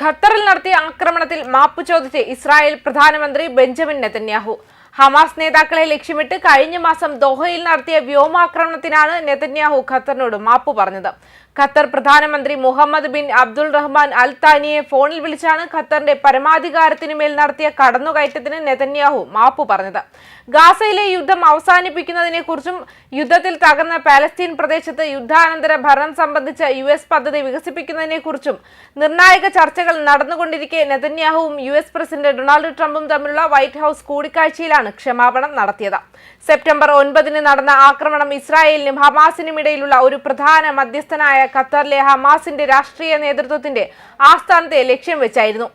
ഖത്തറിൽ നടത്തിയ ആക്രമണത്തിൽ മാപ്പ് ചോദിച്ച് ഇസ്രായേൽ പ്രധാനമന്ത്രി ബെഞ്ചമിൻ നെതന്യാഹു. ഹമാസ് നേതാക്കളെ ലക്ഷ്യമിട്ട് കഴിഞ്ഞ മാസം ദോഹയിൽ നടത്തിയ വ്യോമാക്രമണത്തിനാണ് നെതന്യാഹു ഖത്തറിനോട് മാപ്പ് പറഞ്ഞത്. ഖത്തർ പ്രധാനമന്ത്രി Mohammed bin Abdul Rahman Al താനിയെ ഫോണിൽ വിളിച്ചാണ് ഖത്തറിന്റെ പരമാധികാരത്തിനു മേൽ നടത്തിയ കടന്നുകയറ്റത്തിന് നെതന്യാഹു മാപ്പ് പറഞ്ഞത്. ഗാസയിലെ യുദ്ധം അവസാനിപ്പിക്കുന്നതിനെക്കുറിച്ചും യുദ്ധത്തിൽ തകർന്ന പാലസ്തീൻ പ്രദേശത്ത് യുദ്ധാനന്തര ഭരണം സംബന്ധിച്ച യു എസ് പദ്ധതി വികസിപ്പിക്കുന്നതിനെക്കുറിച്ചും നിർണായക ചർച്ചകൾ നടന്നുകൊണ്ടിരിക്കെ നെതന്യാഹുവും യു എസ് പ്രസിഡന്റ് ഡൊണാൾഡ് ട്രംപും തമ്മിലുള്ള വൈറ്റ് ഹൌസ് കൂടിക്കാഴ്ചയിലാണ് ക്ഷമാപണം നടത്തിയത്. സെപ്റ്റംബർ ഒൻപതിന് നടന്ന ആക്രമണം ഇസ്രായേലിനും ഹമാസിനും ഇടയിലുള്ള ഒരു പ്രധാന മധ്യസ്ഥനായ ഖത്തറിലെ ഹമാസിന്റെ രാഷ്ട്രീയ നേതൃത്വത്തിന്റെ ആസ്ഥാനത്തെ ലക്ഷ്യം വെച്ചായിരുന്നു.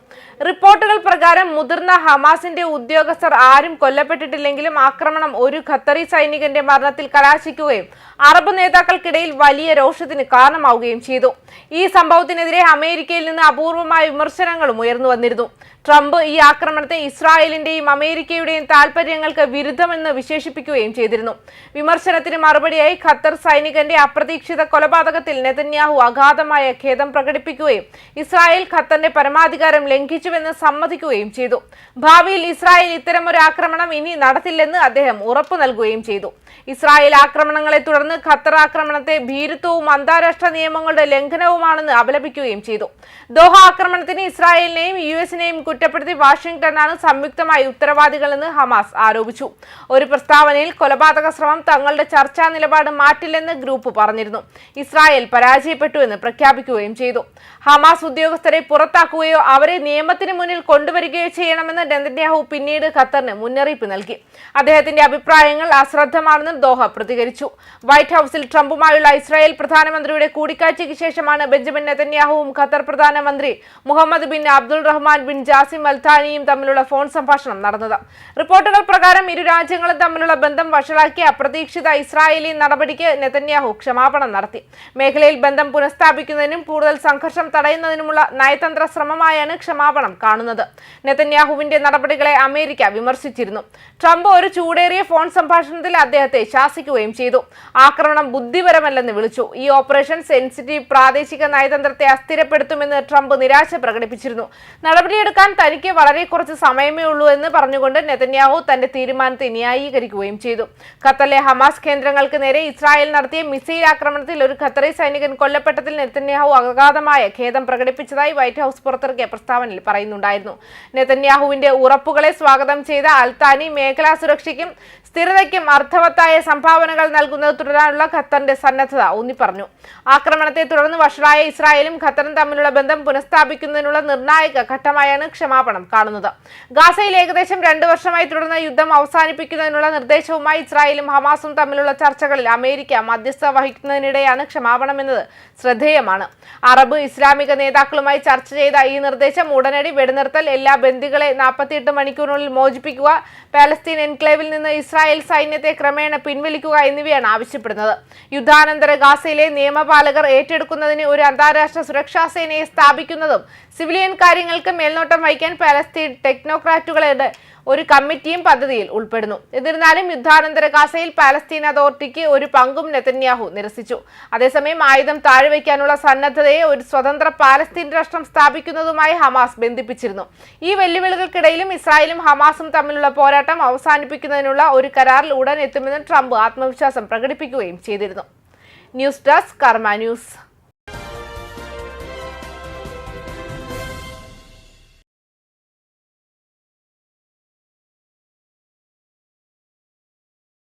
റിപ്പോർട്ടുകൾ പ്രകാരം മുതിർന്ന ഹമാസിന്റെ ഉദ്യോഗസ്ഥർ ആരും കൊല്ലപ്പെട്ടിട്ടില്ലെങ്കിലും ആക്രമണം ഒരു ഖത്തറി സൈനികന്റെ മരണത്തിൽ കലാശിക്കുകയും അറബ് നേതാക്കൾക്കിടയിൽ വലിയ രോഷത്തിന് കാരണമാവുകയും ചെയ്തു. ഈ സംഭവത്തിനെതിരെ അമേരിക്കയിൽ നിന്ന് അപൂർവമായ വിമർശനങ്ങളും ഉയർന്നു വന്നിരുന്നു. ട്രംപ് ഈ ആക്രമണത്തെ ഇസ്രായേലിന്റെയും അമേരിക്കയുടെയും താൽപര്യങ്ങൾക്ക് വിരുദ്ധമെന്ന് വിശേഷിപ്പിക്കുകയും ചെയ്തിരുന്നു. വിമർശനത്തിന് മറുപടിയായി ഖത്തർ സൈനികന്റെ അപ്രതീക്ഷിത കൊലപാതകത്തിൽ നെതന്യാഹു അഗാധമായ ഖേദം പ്രകടിപ്പിക്കുകയും ഇസ്രായേൽ ഖത്തറിന്റെ പരമാധികാരം ലംഘിച്ചുവെന്ന് സമ്മതിക്കുകയും ചെയ്തു. ഭാവിയിൽ ഇസ്രായേൽ ഇത്തരമൊരു ആക്രമണം ഇനി നടത്തില്ലെന്ന് അദ്ദേഹം ഉറപ്പു നൽകുകയും ചെയ്തു. ഇസ്രായേൽ ആക്രമണങ്ങളെ തുടർന്ന് ഖത്തർ ആക്രമണത്തെ ഭീരുത്വവും അന്താരാഷ്ട്ര നിയമങ്ങളുടെ ലംഘനവുമാണെന്ന് അപലപിക്കുകയും ചെയ്തു. ദോഹ ആക്രമണത്തിന് ഇസ്രായേലിനെയും യു എസിനെയും കുറ്റപ്പെടുത്തി വാഷിംഗ്ടണാണ് സംയുക്തമായി ഉത്തരവാദികളെന്ന് ഹമാസ് ആരോപിച്ചു. ഒരു പ്രസ്താവനയിൽ കൊലപാതക ശ്രമം തങ്ങളുടെ ചർച്ചാ നിലപാട് മാറ്റില്ലെന്ന് ഗ്രൂപ്പ് പറഞ്ഞിരുന്നു. ഇസ്രായേൽ പരാജയപ്പെട്ടു എന്ന് പ്രഖ്യാപിക്കുകയും ചെയ്തു. ഹമാസ് ഉദ്യോഗസ്ഥരെ പുറത്താക്കുകയോ അവരെ നിയമത്തിന് മുന്നിൽ കൊണ്ടുവരികയോ ചെയ്യണമെന്ന് നെതന്യാഹു പിന്നീട് ഖത്തറിന് മുന്നറിയിപ്പ് നൽകി. അദ്ദേഹത്തിന്റെ അഭിപ്രായങ്ങൾ അശ്രദ്ധമാണെന്ന് ദോഹ പ്രതികരിച്ചു. വൈറ്റ് ഹൌസിൽ ട്രംപുമായുള്ള ഇസ്രായേൽ പ്രധാനമന്ത്രിയുടെ കൂടിക്കാഴ്ചയ്ക്ക് ശേഷമാണ് ബെഞ്ചമിൻ നെതന്യാഹുവും ഖത്തർ പ്രധാനമന്ത്രി Mohammed bin Abdul Rahman bin Jassim അൽത്താനിയും തമ്മിലുള്ള ഫോൺ സംഭാഷണം നടന്നത്. റിപ്പോർട്ടുകൾ പ്രകാരം ഇരു രാജ്യങ്ങളും തമ്മിലുള്ള ബന്ധം വഷളാക്കിയ അപ്രതീക്ഷിത ഇസ്രായേലി നടപടിക്ക് നെതന്യാഹു ക്ഷമാപണം നടത്തി. മേഖലയിൽ ബന്ധം പുനഃസ്ഥാപിക്കുന്നതിനും കൂടുതൽ സംഘർഷം തടയുന്നതിനുമുള്ള നയതന്ത്ര ശ്രമമായാണ് ക്ഷമാപണം കാണുന്നത്. നെതന്യാഹുവിന്റെ നടപടികളെ അമേരിക്ക വിമർശിച്ചിരുന്നു. ട്രംപ് ഒരു ചൂടേറിയ ഫോൺ സംഭാഷണത്തിൽ അദ്ദേഹത്തെ ശാസിക്കുകയും ചെയ്തു. ആക്രമണം ബുദ്ധിപരമല്ലെന്ന് വിളിച്ചു. ഈ ഓപ്പറേഷൻ സെൻസിറ്റീവ് പ്രാദേശിക നയതന്ത്രത്തെ അസ്ഥിരപ്പെടുത്തുമെന്ന് ട്രംപ് നിരാശ പ്രകടിപ്പിച്ചിരുന്നു. നടപടിയെടുക്കാൻ തനിക്ക് വളരെ കുറച്ച് സമയമേ ഉള്ളൂ എന്ന് പറഞ്ഞുകൊണ്ട് നെതന്യാഹു തന്റെ തീരുമാനത്തെ ന്യായീകരിക്കുകയും ചെയ്തു. ഖത്തറിലെ ഹമാസ് കേന്ദ്രങ്ങൾക്ക് നേരെ ഇസ്രായേൽ നടത്തിയ മിസൈൽ ആക്രമണത്തിൽ ഒരു ഖത്തറി കൊല്ലപ്പെട്ടതിൽ നെതന്യാഹു അഗാധമായ ഖേദം പ്രകടിപ്പിച്ചതായി വൈറ്റ് ഹൌസ് പുറത്തിറക്കിയ പ്രസ്താവനയിൽ പറയുന്നുണ്ടായിരുന്നു. നെതന്യാഹുവിന്റെ ഉറപ്പുകളെ സ്വാഗതം ചെയ്ത അൽത്താനി മേഖലാ സുരക്ഷയ്ക്കും സ്ഥിരതയ്ക്കും അർത്ഥവത്തായ സംഭാവനകൾ നൽകുന്നത് തുടരാനുള്ള ഖത്തറിന്റെ സന്നദ്ധത ഊന്നി പറഞ്ഞു ആക്രമണത്തെ തുടർന്ന് വഷളായ ഇസ്രായേലും ഖത്തറും തമ്മിലുള്ള ബന്ധം പുനഃസ്ഥാപിക്കുന്നതിനുള്ള നിർണായക ഘട്ടമായാണ് ക്ഷമാപണം കാണുന്നത്. ഗാസയിൽ ഏകദേശം രണ്ടു വർഷമായി തുടർന്ന യുദ്ധം അവസാനിപ്പിക്കുന്നതിനുള്ള നിർദ്ദേശവുമായി ഇസ്രായേലും ഹമാസും തമ്മിലുള്ള ചർച്ചകളിൽ അമേരിക്ക മധ്യസ്ഥ വഹിക്കുന്നതിനിടെയാണ് ക്ഷമാപണം എന്നത് ശ്രദ്ധേയമാണ്. അറബ് ഇസ്ലാമിക നേതാക്കളുമായി ചർച്ച ചെയ്ത ഈ നിർദ്ദേശം ഉടനടി വെടിനിർത്തൽ എല്ലാ ബന്ദികളെ നാൽപ്പത്തിയെട്ട് മണിക്കൂറിനുള്ളിൽ മോചിപ്പിക്കുക പാലസ്തീൻ എൻക്ലേവിൽ നിന്ന് ഇസ്രായേൽ സൈന്യത്തെ ക്രമേണ പിൻവലിക്കുക എന്നിവയാണ് ആവശ്യപ്പെടുന്നത്. യുദ്ധാനന്തര ഗാസയിലെ നിയമപാലകർ ഏറ്റെടുക്കുന്നതിന് ഒരു അന്താരാഷ്ട്ര സുരക്ഷാ സേനയെ സ്ഥാപിക്കുന്നതും സിവിലിയൻ കാര്യങ്ങൾക്ക് മേൽനോട്ടം വഹിക്കാൻ പലസ്തീൻ ടെക്നോക്രാറ്റുകളുടെ ഒരു കമ്മിറ്റിയും പദ്ധതിയിൽ ഉൾപ്പെടുന്നു. എന്നിരുന്നാലും യുദ്ധാനന്തര ഗാസയിൽ പാലസ്തീൻ അതോറിറ്റിക്ക് ഒരു പങ്കും നെതന്യാഹു നിരസിച്ചു. അതേസമയം ആയുധം താഴ്വയ്ക്കാനുള്ള സന്നദ്ധതയെ ഒരു സ്വതന്ത്ര പാലസ്തീൻ രാഷ്ട്രം സ്ഥാപിക്കുന്നതുമായി ഹമാസ് ബന്ധിപ്പിച്ചിരുന്നു. ഈ വെല്ലുവിളികൾക്കിടയിലും ഇസ്രായേലും ഹമാസും തമ്മിലുള്ള പോരാട്ടം അവസാനിപ്പിക്കുന്നതിനുള്ള ഒരു കരാറിൽ ഉടൻ എത്തുമെന്ന് ട്രംപ് ആത്മവിശ്വാസം പ്രകടിപ്പിക്കുകയും ചെയ്തിരുന്നു. News desk Karma news.